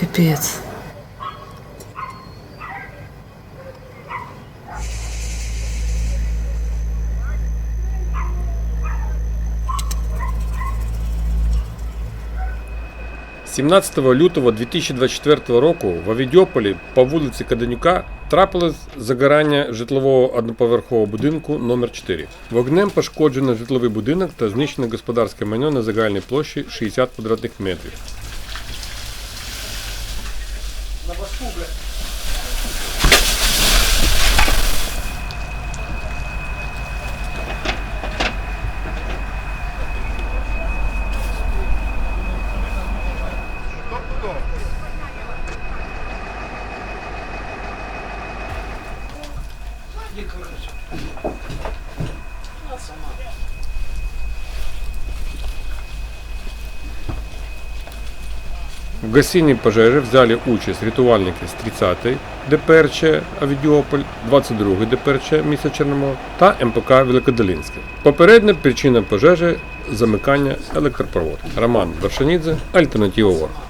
Пипец. – 17 лютого 2024 року в Авідіополі по вулиці Каденюка трапилось загорання житлового одноповерхового будинку номер 4 Вогнем пошкоджено житловий будинок та знищено господарське майно на загальній площі 60 квадратних метрів. На башку, блядь. Иди, короче. А сама. В гасінні пожежі взяли участь рятувальники з 30-ї ДПРЧ Авідіополь, 22-ї ДПРЧ міста Чорномор та МПК Великодолинське. Попередня причина пожежі замикання електропроводу. Роман Вершанідзе, Альтернатива Ворг.